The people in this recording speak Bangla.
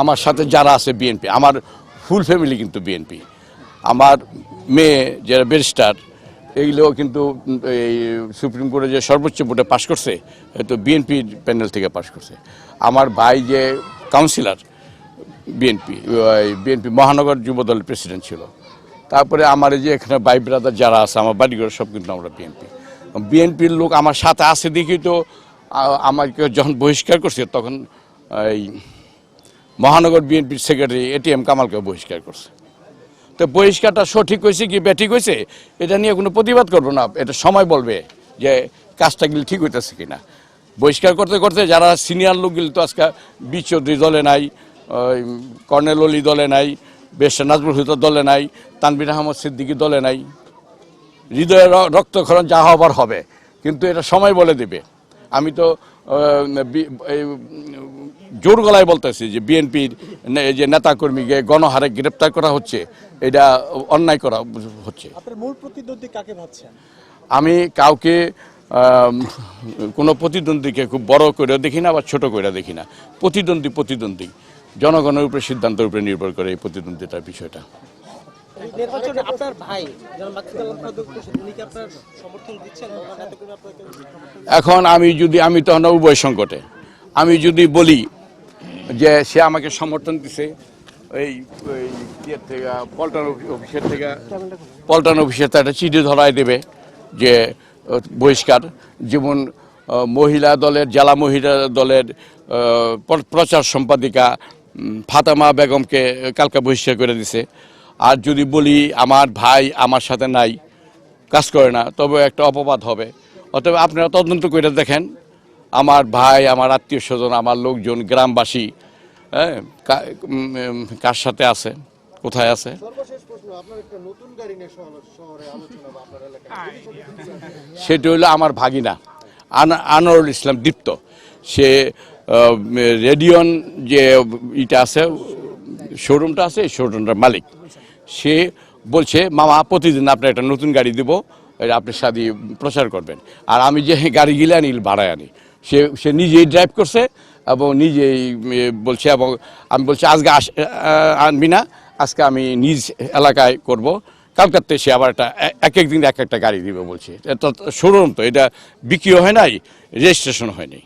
আমার সাথে যারা আছে বিএনপি আমার ফুল ফ্যামিলি কিন্তু বিএনপি আমার মেয়ে যারা ব্যারিস্টার এইগুলো কিন্তু এই সুপ্রিম কোর্টে যে সর্বোচ্চ ভোটে পাশ করছে তো বিএনপির প্যানেল থেকে পাশ করছে। আমার ভাই যে কাউন্সিলর বিএনপি বিএনপি মহানগর যুব দলের প্রেসিডেন্ট ছিল। তারপরে আমার এই যে এখানে ভাই ব্রাদার যারা আছে, আমার বাড়িঘর, সব কিন্তু আমরা বিএনপি বিএনপির লোক আমার সাথে আছে দেখি তো আমাকে যখন বহিষ্কার করছে, তখন এই মহানগর বিএনপির সেক্রেটারি এটিএম কামালকে বহিষ্কার করছে। তো বহিষ্কারটা সঠিক হয়েছে কি ব্যাঠিক হয়েছে, এটা নিয়ে কোনো প্রতিবাদ করব না। এটা সময় বলবে যে কাজটা গেলে ঠিক হইতেছে কিনা। বহিষ্কার করতে করতে যারা সিনিয়র লোকগুলি তো আজকে বি চৌধুরী দলে নাই কর্নেল অলি দলে নাই, বেশ নাজমুল হুদার দলে নাই, তানবির আহমদ সিদ্দিকি দলে নাই। হৃদয়ের রক্তক্ষরণ যা হবার হবে, কিন্তু এটা সময় বলে দেবে। আমি তো জোর গলায় বলতেছি যে বিএনপির যে নেতাকর্মীকে গণহারে গ্রেপ্তার করা হচ্ছে এটা অন্যায় করা হচ্ছে। আমি কাউকে কোনো প্রতিদ্বন্দ্বীকে খুব বড় করে দেখি না বা ছোট করে দেখি না। প্রতিদ্বন্দ্বী প্রতিদ্বন্দ্বী। জনগণের উপরে সিদ্ধান্তের উপরে নির্ভর করে এই প্রতিদ্বন্দ্বিতার বিষয়টা। নির্বাচনে আপনার ভাই আপনার সমর্থন দিচ্ছেন? এখন আমি যদি আমি তখন উভয় সংকটে। আমি যদি বলি যে সে আমাকে সমর্থন দিছে এই ইয়ের থেকে পল্টন অফিসের থেকে পল্টন অফিসের থেকে একটা চিঠি ধরায় দেবে যে বহিষ্কার। যেমন মহিলা দলের জেলা মহিলা দলের প্রচার সম্পাদিকা ফাতেমা বেগমকে কালকে বহিষ্কার করে দিছে। আর যদি বলি আমার ভাই আমার সাথে নাই কাজ করে না তবে একটা অপবাদ হবে। অতএব আপনারা তদন্ত করে দেখেন আমার ভাই আমার আত্মীয় স্বজন আমার লোকজন গ্রামবাসী হ্যাঁ কার সাথে আছে কোথায় আছে? সর্বশেষ প্রশ্ন আপনার একটা নতুন গাড়ি নিয়ে শহর- শহরে আলোচনা বা আপনার এলাকায় সেটি হলো আমার ভাগিনা আন- আনোয়ারুল ইসলাম দীপ্ত। সে রেডিয়ন যে ইটা আছে শোরুমটা আছে এই শোরুমটার মালিক। সে বলছে, মামা, প্রতিদিন আপনার একটা নতুন গাড়ি দিব আপনি সাদি প্রচার করবেন। আর আমি যে গাড়ি গিলে আনি, ভাড়ায় আনি, সে সে নিজেই ড্রাইভ করছে এবং নিজেই বলছে এবং আমি বলছি, আজকে আস আনবি না, আজকে আমি নিজ এলাকায় করব। কালকাতে সে আবার একটা এক এক দিন এক একটা গাড়ি দিবে বলছে। এটা শোরুম তো, এটা বিক্রিও হয় নাই রেজিস্ট্রেশন হয় নাই।